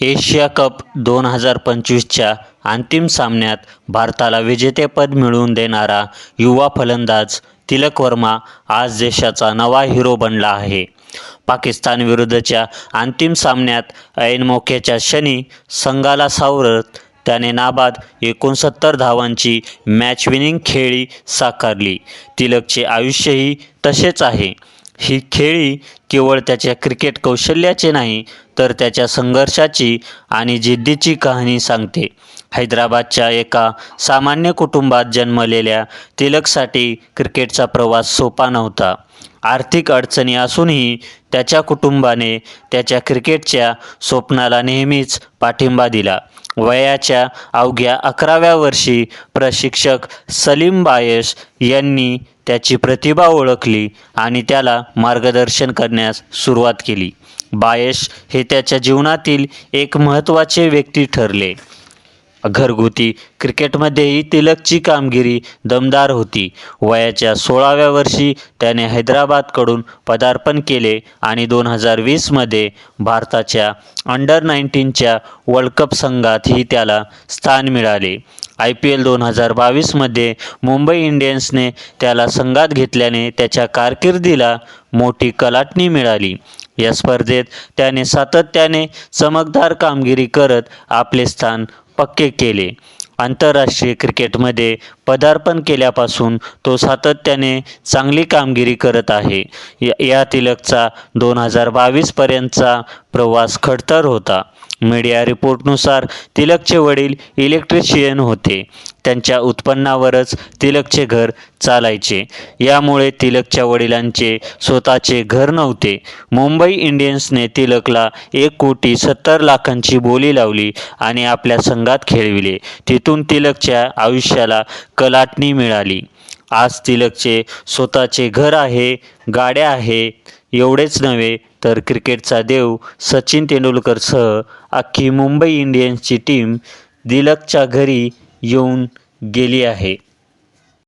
Asia cup दोन हजार पंचवीसच्या अंतिम सामन्यात भारताला विजेतेपद मिळवून देणारा युवा फलंदाज तिलक वर्मा आज देशाचा नवा हिरो बनला आहे. पाकिस्तानविरुद्धच्या अंतिम सामन्यात ऐन मोक्याच्या शनी संघाला सावरत त्याने नाबाद एकोणसत्तर धावांची मॅच विनिंग खेळी साकारली. तिलकचे आयुष्यही तसेच आहे. ही खेळी केवळ त्याच्या क्रिकेट कौशल्याचे नाही तर त्याच्या संघर्षाची आणि जिद्दीची कहाणी सांगते. हैदराबादच्या एका सामान्य कुटुंबात जन्मलेल्या तिलकसाठी क्रिकेटचा प्रवास सोपा नव्हता. आर्थिक अडचणी असूनही त्याच्या कुटुंबाने त्याच्या क्रिकेटच्या स्वप्नाला नेहमीच पाठिंबा दिला. वयाच्या अवघ्या अकराव्या वर्षी प्रशिक्षक सलीम बायश यांनी त्याची प्रतिभा ओळखली आणि त्याला मार्गदर्शन करण्यास सुरुवात केली. बायश हे त्याच्या जीवनातील एक महत्त्वाचे व्यक्ती ठरले. घरगुती. क्रिकेटमध्येही तिलकची कामगिरी दमदार होती. वयाच्या सोळाव्या वर्षी त्याने हैदराबादकडून पदार्पण केले आणि दोन हजार वीसमध्ये भारताच्या अंडर नाईन्टीनच्या वर्ल्ड कप संघातही त्याला स्थान मिळाले. आय पी एल दोन हजार बावीसमध्ये मुंबई इंडियन्सने त्याला संघात घेतल्याने त्याच्या कारकिर्दीला मोठी कलाटणी मिळाली. या स्पर्धेत त्याने सातत्याने चमकदार कामगिरी करत आपले स्थान पक्के केले. आंतरराष्ट्रीय क्रिकेटमध्ये पदार्पण केल्यापासून तो सातत्याने चांगली कामगिरी करत आहे. या या तिलकचा दोन हजार बावीसपर्यंतचा प्रवास खडतर होता. मीडिया रिपोर्टनुसार तिलकचे वडील इलेक्ट्रिशियन होते. त्यांच्या उत्पन्नावरच तिलकचे घर चालायचे. यामुळे तिलकच्या वडिलांचे स्वतःचे घर नव्हते. मुंबई इंडियन्सने तिलकला एक कोटी सत्तर लाखांची बोली लावली आणि आपल्या संघात खेळविले. तिथून तिलकच्या आयुष्याला कलाटणी मिळाली. आज तिलकचे स्वतःचे घर आहे गाड्या आहे एवढेच नव्हे तर क्रिकेटचा देव सचिन तेंडुलकरसह अख्खी मुंबई इंडियन्सची टीम तिलकच्या घरी येऊन गेली आहे.